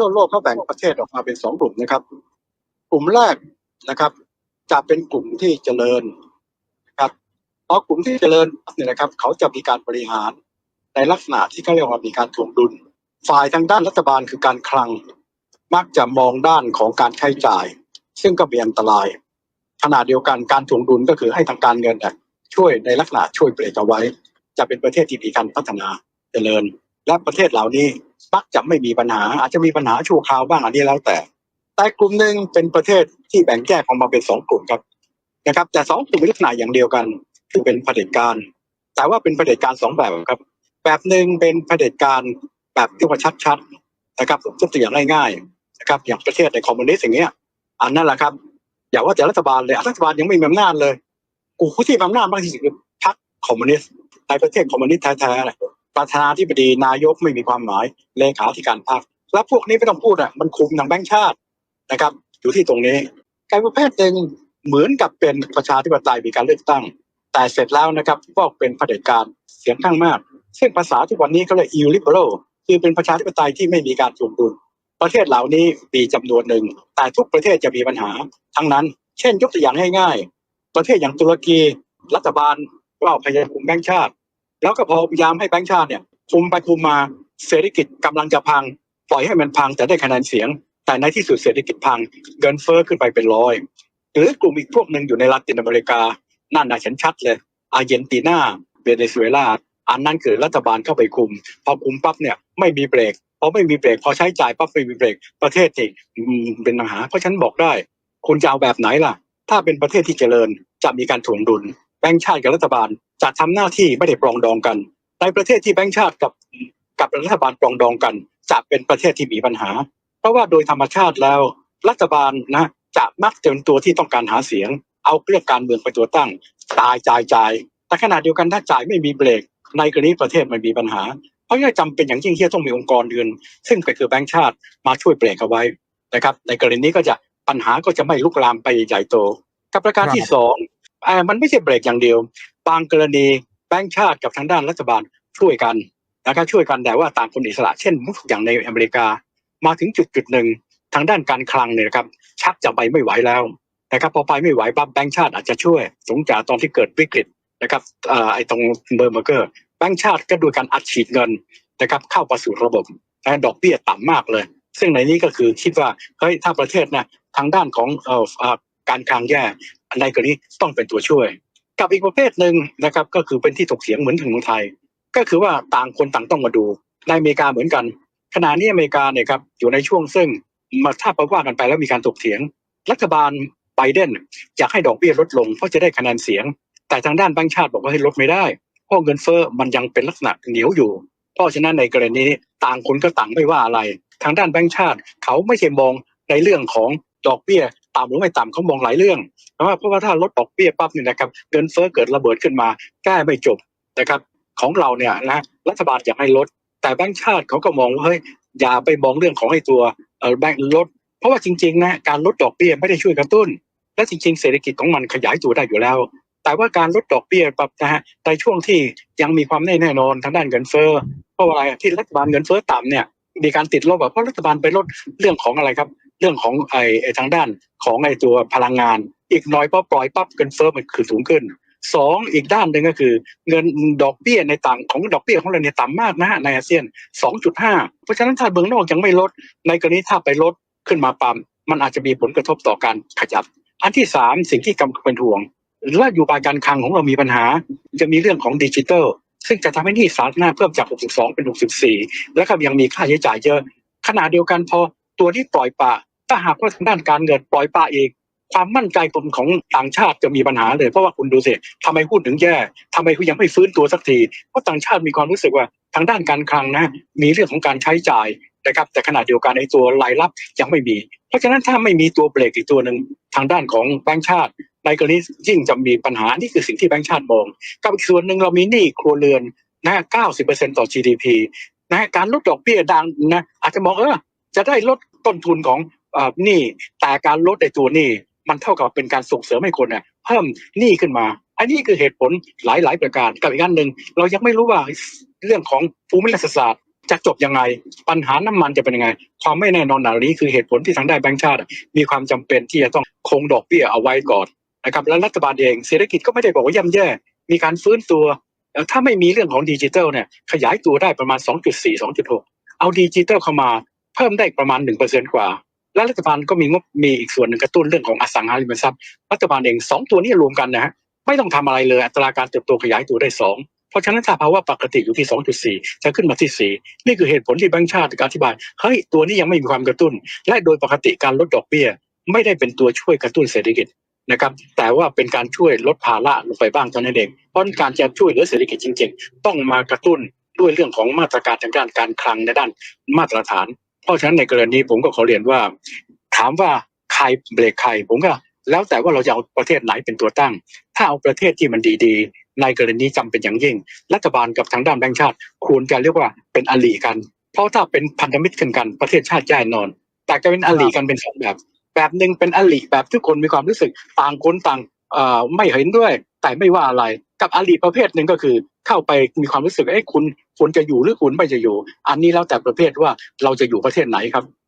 ทั่วโลกเขาแบ่งประเทศออกมาเป็นสองกลุ่มนะครับ กลุ่มแรกนะครับ จะเป็นกลุ่มที่เจริญนะครับเพราะกลุ่มที่เจริญเนี่ยนะครับ เขาจะมีการบริหารในลักษณะที่เขาเรียกว่ามีการถ่วงดุล ฝ่ายทางด้านรัฐบาลคือการคลัง มักจะมองด้านของการใช้จ่าย ซึ่งก็มีอันตรายขณะเดียวกันการถ่วงดุลก็คือให้ทางการเงินช่วยในลักษณะช่วยเบรกเอาไว้ จะเป็นประเทศที่มีการพัฒนาเจริญ และประเทศเหล่านี้มักจะไม่มีปัญหา อาจจะมีปัญหาชั่วคราวบ้างอันนี้แล้วแต่ แต่กลุ่มหนึ่งเป็นประเทศที่แบ่งแยกออกมาเป็นสองกลุ่มครับนะครับ แต่สองกลุ่มมีลักษณะอย่างเดียวกัน คือเป็นเผด็จการ แต่ว่าเป็นเผด็จการสองแบบครับ แบบหนึ่งเป็นเผด็จการแบบที่ว่าชัดๆนะครับยกตัวอย่างง่ายๆนะครับ อย่างประเทศในคอมมิวนิสต์อย่างเงี้ย อันนั้นแหละครับ อย่าว่าแต่รัฐบาลเลยรัฐบาลยังไม่มีอำนาจเลยกูที่มีอำนาจมากที่สุดคือพรรคคอมมิวนิสต์ในประเทศคอมมิวนิสต์แท้ๆเลย ประธานาธิบดีนายกไม่มีความหมายเลขาธิการพรรคแล้วพวกนี้ไม่ต้องพูดอะมันคุมทางแบงค์ชาตินะครับ อยู่ที่ตรงนี้การประเภทหนึ่งเหมือนกับเป็นประชาธิปไตยมีการเลือกตั้ง แต่เสร็จแล้วนะครับก็เป็นเผด็จการเสียงข้างมากซึ่งภาษาทุกวันนี้เขาเรียก illiberal คือเป็นประชาธิปไตยที่ไม่มีการถ่วงดุลประเทศเหล่านี้มีจำนวนหนึ่ง แต่ทุกประเทศจะมีปัญหา ทั้งนั้น เช่นยกตัวอย่างง่าย ๆ ประเทศอย่างตุรกีรัฐบาลก็พยายามคุมแบงค์ชาติ แล้วก็พอพยายามให้แบงค์ชาติเนี่ยคุมไปคุมมาเศรษฐกิจกำลังจะพัง ปล่อยให้มันพังแต่ได้คะแนนเสียง แต่ในที่สุดเศรษฐกิจพังเงินเฟ้อขึ้นไปเป็นร้อยหรือกลุ่มอีกพวกหนึ่งอยู่ในลาตินอเมริกา นั่นน่ะเห็นชัดเลย อาร์เจนตินาเวเนซุเอลาอันนั้นคือรัฐบาลเข้าไปคุม พอคุมปั๊บเนี่ยไม่มีเบรกพอไม่มีเบรกพอใช้จ่ายปั๊บไม่มีเบรกประเทศที่อืมเป็นปัญหาเพราะฉันบอกได้ คุณจะเอาแบบไหนล่ะ ถ้าเป็นประเทศที่เจริญจะมีการถ่วงดุล แบงก์ชาติกับรัฐบาลจะทำหน้าที่ไม่ได้ปรองดองกัน ในประเทศที่แบงก์ชาติกับกับรัฐบาลปรองดองกัน จะเป็นประเทศที่มีปัญหา เพราะว่าโดยธรรมชาติแล้ว รัฐบาลนะจะมักจะเป็นตัวที่ต้องการหาเสียง เอาเรื่องการเมืองเป็นตัวตั้งจ่ายจ่ายจ่ายแต่ขณะเดียวกันถ้าจ่ายไม่มีเบรกในกรณีประเทศมันมีปัญหา เพราะฉะนั้นจำเป็นอย่างยิ่งที่จะต้องมีองค์กรเดือน ซึ่งก็คือแบงก์ชาติมาช่วยเบรกเอาไว้นะครับ ในกรณีนี้ก็จะปัญหาก็จะไม่ลุกลามไปใหญ่โต กับประการที่สองอ่า มันไม่ใช่เบรกอย่างเดียว บางกรณีแบงก์ชาติกับทางด้านรัฐบาลช่วยกันนะครับช่วยกันแต่ว่าต่างคนอิสระเช่นอย่างในอเมริกา มาถึงจุดจุดหนึ่งทางด้านการคลังเนี่ยนะครับชักจะไปไม่ไหวแล้วนะครับพอไปไม่ไหวปั๊บแบงก์ชาติอาจจะช่วย สงจากตอนที่เกิดวิกฤตนะครับอไอ้ตรงเบอร์เมอร์เกอร์แบงก์ชาติก็ดยการอัดฉีดเงินนะครับเข้ามาสู่ระบบแต่ดอกเบี้ยต่ำมากเลย ซึ่งในนี้ก็คือคิดว่าเฮ้ยถ้าประเทศนี่ยทางด้านของเอ่อการคลังแย่ ในกรณีต้องเป็นตัวช่วย กับอีกประเภทหนึ่งนะครับ ก็คือเป็นที่ถกเถียงเหมือนถึงเมืองไทย ก็คือว่าต่างคนต่างต้องมาดูในอเมริกาเหมือนกัน ขณะนี้อเมริกาเนี่ยครับอยู่ในช่วงซึ่งมาถ้าไปว่ากันไปแล้วมีการถกเถียง รัฐบาลไบเดนอยากให้ดอกเบี้ยลดลงเพราะจะได้คะแนนเสียง แต่ทางด้านแบงก์ชาติบอกว่าให้ลดไม่ได้เพราะเงินเฟ้อมันยังเป็นลักษณะเหนียวอยู่ เพราะฉะนั้นในกรณีนี้ต่างคนก็ต่างไม่ว่าอะไร ทางด้านแบงก์ชาติ เขาไม่ใช่มองในเรื่องของดอกเบี้ย ต่ำหรือไม่ต่ำเขามองหลายเรื่องเพราะว่าเพราะว่าถ้าลดดอกเบี้ยปั๊บเนี่ยนะครับเงินเฟ้อเกิดระเบิดขึ้นมาแก้ไม่จบนะครับของเราเนี่ยนะรัฐบาลอยากให้ลด แต่แบงก์ชาติเขาก็มองว่าเฮ้ยอย่าไปมองเรื่องของไอ้ตัวเออแบงก์ลด เพราะว่าจริงๆนะการลดดอกเบี้ยไม่ได้ช่วยกระตุ้น และจริง ๆ เศรษฐกิจของมันขยายตัวได้อยู่แล้ว แต่ว่าการลดดอกเบี้ยปรับนะฮะในช่วงที่ยังมีความไม่แน่นอนทางด้านเงินเฟ้อเพราะอะไรที่รัฐบาลเงินเฟ้อต่ำเนี่ยมีการติดลบเพราะรัฐบาลไปลดเรื่องของอะไรครับ เรื่องของไอ้ไอ้ทางด้านของไอ้ตัวพลังงาน อีกน้อยพอปล่อยปั๊บเงินเฟ้อมันคือสูงขึ้นสองอีกด้านหนึ่งก็คือ เงินดอกเบี้ยในต่างของดอกเบี้ยของเราเนี่ยต่ำมากนะฮะในอาเซียน 2.5 เพราะฉะนั้นถ้าเมืองนอกยังไม่ลด ในกรณีถ้าไปลดขึ้นมาปั๊มมันอาจจะมีผลกระทบต่อการขยับ อันที่สามสิ่งที่กำลังเป็นห่วงและอยู่บายการคลังของเรามีปัญหา จะมีเรื่องของดิจิทัลซึ่งจะทำให้นี้สาธารณะเพิ่มจาก 62 เป็น 64 แล้วก็ยังมีค่าใช้จ่ายเยอะ ขณะเดียวกันพอตัวที่ปล่อยปะ ถ้าหากว่าทางด้านการเงินปล่อยปละอีกความมั่นใจคนของต่างชาติจะมีปัญหาเลยเพราะว่าคุณดูสิทำไมหุ้นถึงแย่ทำไมคุณยังไม่ฟื้นตัวสักทีเพราะต่างชาติมีความรู้สึกว่าทางด้านการคลังนะมีเรื่องของการใช้จ่ายนะครับแต่ขณะเดียวกันในตัวรายรับยังไม่มี เพราะฉะนั้นถ้าไม่มีตัวเบรกอีกตัวหนึ่งทางด้านของแบงก์ชาติ ในกรณียิ่งจะมีปัญหานี่คือสิ่งที่แบงก์ชาติมองกับอีกส่วนหนึ่งเรามีหนี้ครัวเรือนนะ90%ต่อ GDP นะการลดดอกเบี้ยดังนะอาจจะมองเออจะได้ลดต้นทุนของ หนี้แต่การลดในตัวหนี้มันเท่ากับเป็นการส่งเสริมให้คนเนี่ยเพิ่มหนี้ขึ้นมา อันนี้คือเหตุผลหลายๆประการกับอีกอันหนึ่งเรายังไม่รู้ว่าเรื่องของภูมิรัฐศาสตร์จะจบยังไง ปัญหาน้ำมันจะเป็นยังไง ความไม่แน่นอนเหล่านี้คือเหตุผลที่ทางได้แบงก์ชาติ มีความจำเป็นที่จะต้องคงดอกเบี้ยเอาไว้ก่อนนะครับและรัฐบาลเองเศรษฐกิจก็ไม่ได้บอกว่าย่ำแย่ มีการฟื้นตัวถ้าไม่มีเรื่องของดิจิทัลเนี่ยขยายตัวได้ประมาณ 2.4 2.6 เอาดิจิทัลเข้ามาเพิ่มได้ประมาณ 1%กว่า และรัฐบาลก็มีงบมีอีกส่วนหนึ่งกระตุ้นเรื่องของอสังหาริมทรัพย์รัฐบาลเองสองตัวนี้รวมกันนะฮะไม่ต้องทำอะไรเลยอัตราการเติบโตขยายตัวได้สองเพราะฉะนั้นถ้าภาวะปกติอยู่ที่ 2.4 จะขึ้นมาที่ 4 นี่คือเหตุผลที่แบงก์ชาติอธิบายเฮ้ยตัวนี้ยังไม่มีความกระตุ้น และโดยปกติการลดดอกเบี้ย ไม่ได้เป็นตัวช่วยกระตุ้นเศรษฐกิจนะครับแต่ว่าเป็นการช่วยลดภาระลงไปบ้างเท่านั้นเองเพราะการจะช่วยเหลือเศรษฐกิจจริง ๆ ต้องมากระตุ้นด้วยเรื่องของมาตรการทางด้านการคลังในด้านมาตรฐาน เพราะฉะนั้นในกรณีผมก็ขอเรียนว่า ถามว่าใครเบรกใครผมก็ แล้วแต่ว่าเราจะเอาประเทศไหนเป็นตัวตั้ง ถ้าเอาประเทศที่มันดีๆ ในกรณีจำเป็นอย่างยิ่ง รัฐบาลกับทางด้านแบงก์ชาติควรจะเรียกว่าเป็นอลีกัน เพราะถ้าเป็นพันธมิตรกันกันประเทศชาติแย่นอน แต่จะเป็นอลีกันเป็นสองแบบ แบบหนึ่งเป็นอลีแบบทุกคนมีความรู้สึกต่างคนต่างไม่เห็นด้วย แต่ไม่ว่าอะไรกับอลีประเภทหนึ่งก็คือเข้าไปมีความรู้สึกเอ้คุณควรจะอยู่หรือคุณไม่จะอยู่ อันนี้แล้วแต่ประเภทว่าเราจะอยู่ประเทศไหนครับ